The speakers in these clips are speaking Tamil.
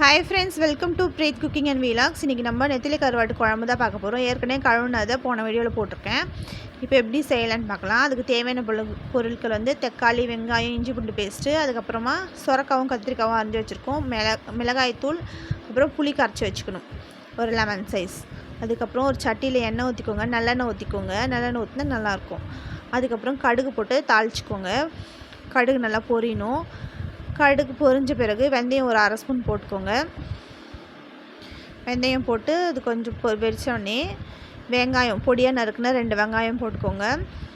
Hi friends welcome to Preeth cooking and vlogs இன்றைக்கி நம்ம நெத்திலி கருவாட்டு குழம்பு தான் பார்க்க போகிறோம் ஏற்கனவே கழுவுனதை போன வீடியோவில் போட்டிருக்கேன். இப்போ எப்படி செய்யலான்னு பார்க்கலாம். அதுக்கு தேவையான பொருள் பொருட்கள் வந்து தக்காளி வெங்காயம் இஞ்சி பூண்டு பேஸ்ட்டு அதுக்கப்புறமா சொரக்காவும் கத்திரிக்காவும் அரைஞ்சி வச்சுருக்கோம். மிள மிளகாய்த்தூள் அப்புறம் புளி கரைச்சி வச்சுக்கணும். ஒரு லெமன் சைஸ் அதுக்கப்புறம் ஒரு சட்டியில் எண்ணெய் ஊற்றிக்கோங்க நல்லெண்ணெய் ஊற்றிக்கோங்க நல்லெண்ணெய் ஊற்றினா நல்லாயிருக்கும் அதுக்கப்புறம் கடுகு போட்டு தாளிச்சிக்கோங்க. கடுகு நல்லா பொரியணும். கடுகு பொரிஞ்ச பிறகு வெந்தயம் ஒரு அரை ஸ்பூன் போட்டுக்கோங்க. வெந்தயம் போட்டு அது கொஞ்சம் பொ வெங்காயம் பொடியாக நறுக்குனா ரெண்டு வெங்காயம் போட்டுக்கோங்க.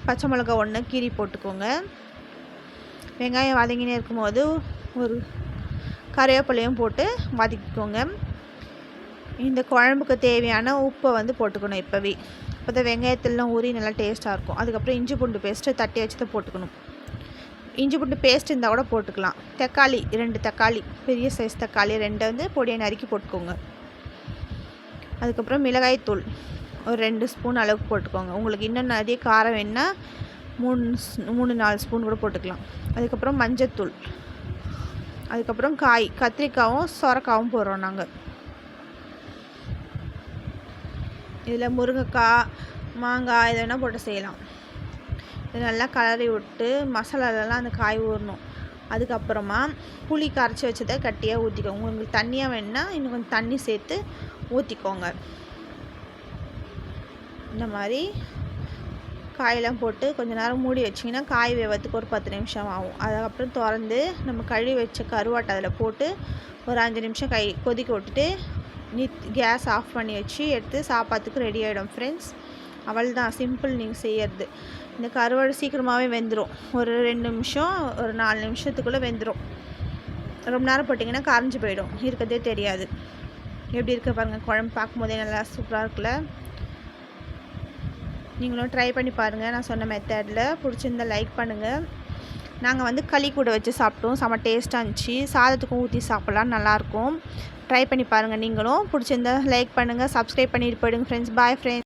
பச்சை மிளகா ஒன்று கீரி போட்டுக்கோங்க. வெங்காயம் வதங்கினே இருக்கும்போது ஒரு கருவேப்பிலையும் போட்டு வதக்கிக்கோங்க. இந்த குழம்புக்கு தேவையான உப்பை வந்து போட்டுக்கணும் இப்போவே. அப்போ தான் வெங்காயத்திலாம் ஊறி நல்லா டேஸ்ட்டாக இருக்கும். அதுக்கப்புறம் இஞ்சி பூண்டு பேஸ்ட்டு தட்டி வச்சு தான் போட்டுக்கணும். இஞ்சி பூண்டு பேஸ்ட் இருந்தால் கூட போட்டுக்கலாம். தக்காளி ரெண்டு தக்காளி பெரிய சைஸ் தக்காளி ரெண்டை வந்து பொடியை நறுக்கி போட்டுக்கோங்க. அதுக்கப்புறம் மிளகாய் தூள் ஒரு ரெண்டு ஸ்பூன் அளவுக்கு போட்டுக்கோங்க. உங்களுக்கு இன்னும் நிறைய காரம் வேணுன்னா மூணு மூணு நாலு ஸ்பூன் கூட போட்டுக்கலாம். அதுக்கப்புறம் மஞ்சத்தூள். அதுக்கப்புறம் காய் கத்திரிக்காயும் சொரக்காயும் போடுறோம் நாங்கள் இதில் முருங்கைக்காய் மாங்காய் எது வேணால் போட்டு செய்யலாம். நல்லா கலரி விட்டு மசாலாலெல்லாம் அந்த காய் ஊறணும். அதுக்கப்புறமா புளி கரைச்சி வச்சதை கட்டியாக ஊற்றிக்கோங்க உங்களுக்கு தண்ணியாக வேணுன்னா இன்னும் கொஞ்சம் தண்ணி சேர்த்து ஊற்றிக்கோங்க இந்த மாதிரி காயெல்லாம் போட்டு கொஞ்ச நேரம் மூடி வச்சிங்கன்னா காய் வேவத்துக்கு ஒரு பத்து நிமிஷம் ஆகும். அதுக்கப்புறம் திறந்து நம்ம கழுவி வச்ச கருவாட்டை அதில் போட்டு ஒரு அஞ்சு நிமிஷம் கை கொதிக்க விட்டுட்டு நீ கேஸ் ஆஃப் பண்ணி வச்சு எடுத்து சாப்பாட்டுக்கு ரெடி ஆகிடும் ஃப்ரெண்ட்ஸ் அவள் தான் சிம்பிள் நீங்கள் செய்யறது. இந்த கருவாடு சீக்கிரமாகவே வெந்துடும் ஒரு ரெண்டு நிமிஷம் ஒரு நாலு நிமிஷத்துக்குள்ளே வெந்துடும் ரொம்ப நேரம் போட்டிங்கன்னா கரைஞ்சி போயிடும். இருக்கிறதே தெரியாது. எப்படி இருக்க பாருங்கள் குழம்பு பார்க்கும்போதே நல்லா சூப்பராக இருக்குல்ல? நீங்களும் ட்ரை பண்ணி பாருங்கள் நான் சொன்ன மெத்தடில் பிடிச்சிருந்தா லைக் பண்ணுங்கள் நாங்கள் வந்து களி கூட வச்சு சாப்பிட்டோம். செம்ம டேஸ்ட்டாக இருந்துச்சு. சாதத்துக்கும் ஊற்றி சாப்பிட்லாம். நல்லாயிருக்கும் ட்ரை பண்ணி பாருங்கள் நீங்களும். பிடிச்சிருந்தா லைக் பண்ணுங்கள் சப்ஸ்கிரைப் பண்ணிட்டு போயிடுங்க ஃப்ரெண்ட்ஸ் பாய் ஃப்ரெண்ட்ஸ்